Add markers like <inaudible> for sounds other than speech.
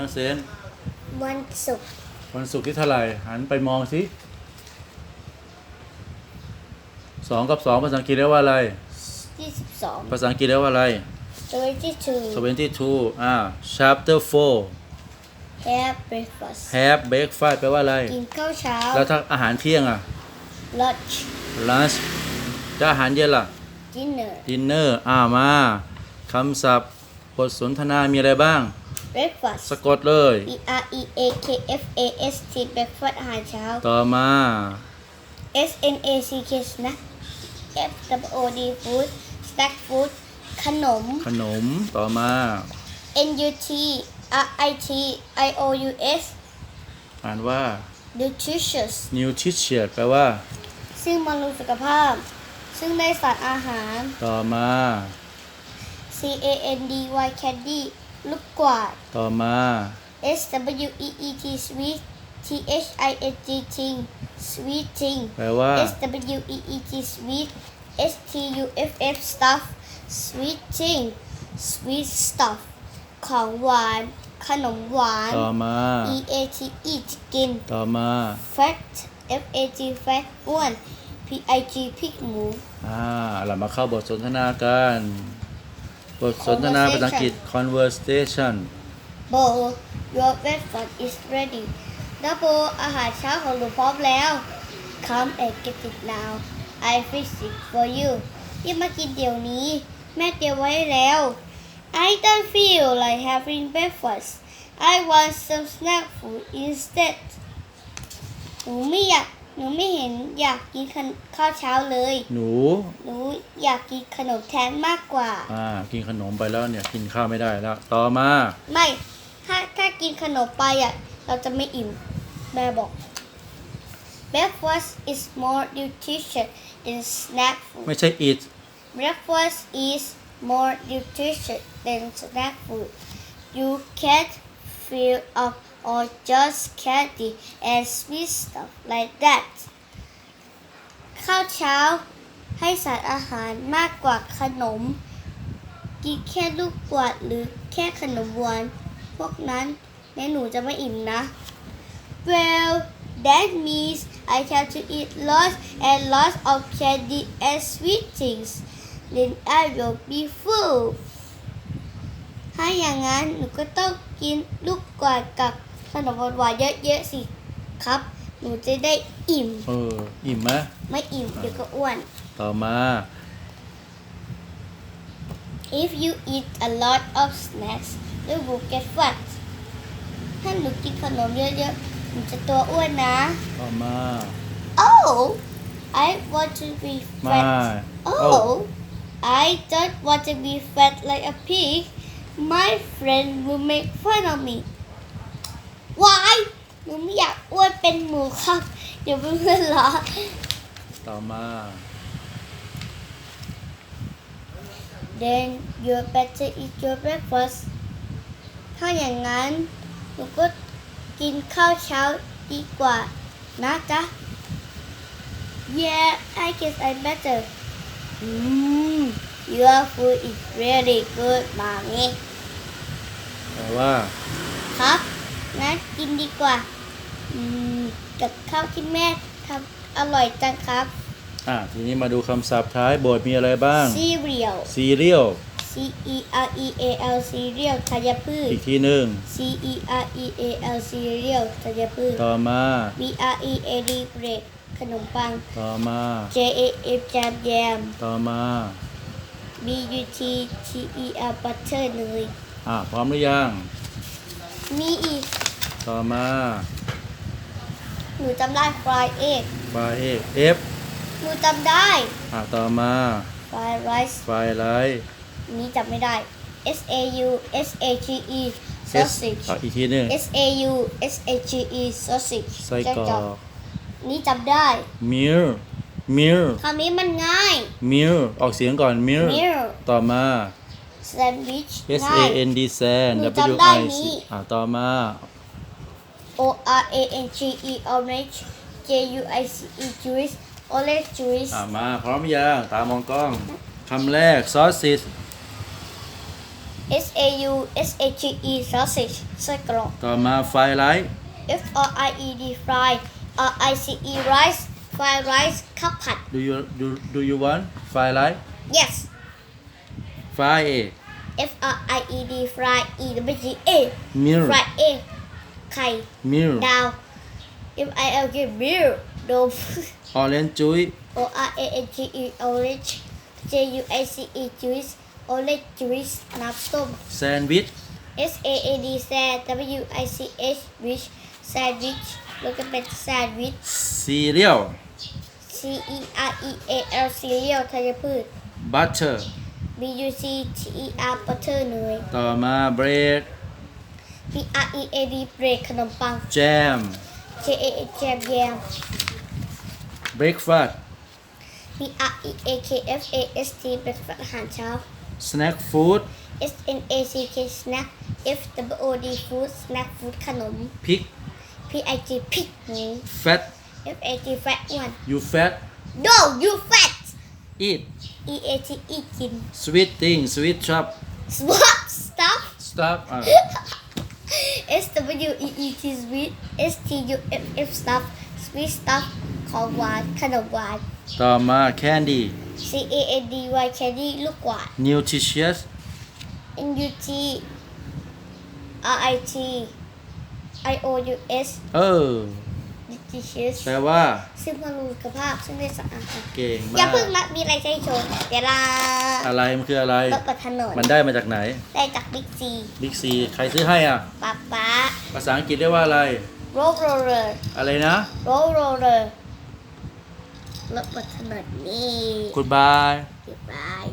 น้องเซนวันศุกร์วันศุกร์ที่เท่าไหร่หันไปมองสิสองกับสองภาษาอังกฤษเรียกว่าอะไรที่สิบสองภาษาอังกฤษเรียกว่าอะไรตัวที่ two 22อ่า chapter 4 have breakfast have breakfast แปลว่าอะไร กินข้าวเช้า แล้วถ้าอาหารเที่ยงอะ lunch lunch ถ้าอาหารเย็นล่ะ dinner dinner อ่ามาคำศัพท์บทสนทนามีอะไรบ้าง breakfast สะกดเลย B R E A K F A S T breakfast อาหารเช้า ต่อมา S N A C K snack F W O D food snack food ขนม ขนม ต่อมา N U T R I T I O U S อ่านว่า nutritious nutrition แปลว่า ซึ่งบำรุงสุขภาพ ซึ่งได้สารอาหาร ต่อมา C A N D Y candy ลูกกวาด ต่อมา S W E E T sweet T H I N G ting sweeting แปลว่า S W E E T sweet S T U F F stuff sweeting sweet stuff ของหวาน ขนมหวาน ต่อมา E A T E กิน ต่อมา fat F A G fat อ้วน P I G พริกหมู อ่า เรามาเข้าบทสนทนากัน บทสนทนาภาษาอังกฤษ conversation Bo your breakfast is ready ดับโบอาหารเช้าของหนูพร้อมแล้ว Come and get it now I fix it for you รีบมากินเดี๋ยวนี้ แม่เตรียมไว้ให้แล้ว I don't feel like having breakfast I want some snack food instead หนูไม่อยาก หนูไม่เห็นอยากกินข้าวเช้าเลย หนู หนูอยากกินขนมแทนมากกว่า อ่า กินขนมไปแล้วเนี่ยกินข้าวไม่ได้แล้ว ต่อมา ไม่ ถ้าถ้ากินขนมไปอะเราจะไม่อิ่ม แม่บอก Breakfast is more nutritious than snack food ไม่ใช่ eat Breakfast is more nutritious than snack food You can't fill up or just candy and sweet stuff like that ข้าวเช้าให้สารอาหารมากกว่าขนม กินแค่ลูกกวาดหรือแค่ขนมหวานพวกนั้นแม่หนูจะไม่อิ่มนะ Well that means I have to eat lots and lots of candy and sweet things then I will be full ถ้าอย่างนั้นหนูก็ต้องกินลูกกวาดกับ ขนมหวานๆเยอะๆสิครับ หนูจะได้อิ่ม เออ อิ่มไหมไม่อิ่มเดี๋ยวก็อ้วน ต่อมา If you eat a lot of snacks you will get fat ถ้าหนูกินขนมเยอะๆหนูจะตัวอ้วนนะ ต่อมา Oh I want to be ไม่ fat โอ้ Oh I don't want to be fat like a pig My friend will make fun of me Why หนูไม่อยากอ้วนเป็นหมูครับ เดี๋ยวเพื่อนๆล้อต่อมา Then you better eat your breakfast ถ้าอย่างนั้นหนูก็กินข้าวเช้าดีกว่านะจ๊ะ Yeah I guess I better Mmm your food is really good mommy แปลว่าครับ งั้นกินดีกว่าอืมกับข้าวที่แม่ทำอร่อยจังครับอ่าทีนี้มาดูคำศัพท์ท้ายบทมีอะไรบ้าง cereal cereal C E R E A L cereal ธัญพืช อีกทีหนึ่ง C E R E A L cereal ธัญพืช ต่อมา B R E A D bread ขนมปัง ต่อมา J A M จามแยม ต่อมา B U T T E L butter เนยอ่าพร้อมหรือยัง มีอีก ต่อมาหนูจำได้ fried egg ไฟเอก F หนูจำได้อ่าต่อมา fried rice ไฟไลท์อันนี้จำไม่ได้ S A U S A G E S sausage อ่าอีกทีหนึ่ง S A U S A G E sausage ไส้กรอก นี่จำได้ meal meal คำนี้มันง่าย meal ออกเสียงก่อน meal meal ต่อมา sandwich S ง่า A ย N D sand หนู W จำได้ I นี้ C อ่าต่อมา O R A N G E orange J U I C E juice orange juice อ่ามาพร้อมยังตามองกล้องคำแรก sausage S A U S A G E sausage ไส้กรอก ต่อมาไฟไลท์ F R I E D fry R I C E rice fried rice ข้าวผัด do you do do you want ไฟไลท์ yes ไฟเอ F R I E D fry E W G A มิล fry A ไข่มิลดาว M I L K beer โดมออเรนจุ้ย O R A N G E orange J U I C E juice orange juice น้ำส้มแซนด์วิช S A A D sand W I C H wish sandwich แล้วก็เป็น sandwich ซีเรียล C E R E A L cereal ธัญพืชบัตเตอร์ B U C T E R butter เนย ต่อมาเบรด B R E A D bread ขนมปัง แจม J A A แจมแยม เบรกฟาสต์ B R E A K F A S T breakfast อาหารเช้า สแน็คฟู้ด S N A C K snack F W O D food snack food ขนม พิก P I G pig หมู แฟต F A T fat อ้วน ยูแฟต No you fat อีท E A T E กิน สวีทติ้งสวีทช็อป Swap stuff สต็อปอ่า <laughs> S W E E T sweet S T U F F stuff sweet stuff ของหวานขนมหวาน ต่อมาแคนดี้ C A N D Y candy ลูกหวาน นิวทริเชียส N U T R I T I O U S เออ nutritious แปลว่า ซึ่งบำรุงสุขภาพซึ่งได้สะอาดเก่งอย่ามาก เพิ่งมามีอะไรจะให้โชว์เดี๋ยวลาอะไรมันคืออะไร รถบนถนนมันได้มาจากไหนได้จากบิ๊กซีบิ๊กซีใครซื้อให้อะ ป๊าป๊าภาษาอังกฤษเรียกว่าอะไร โรลโรลเลอร์อะไรนะ โรลโรลเลอร์รถบนถนนนี่ Goodbye บ๊ายบาย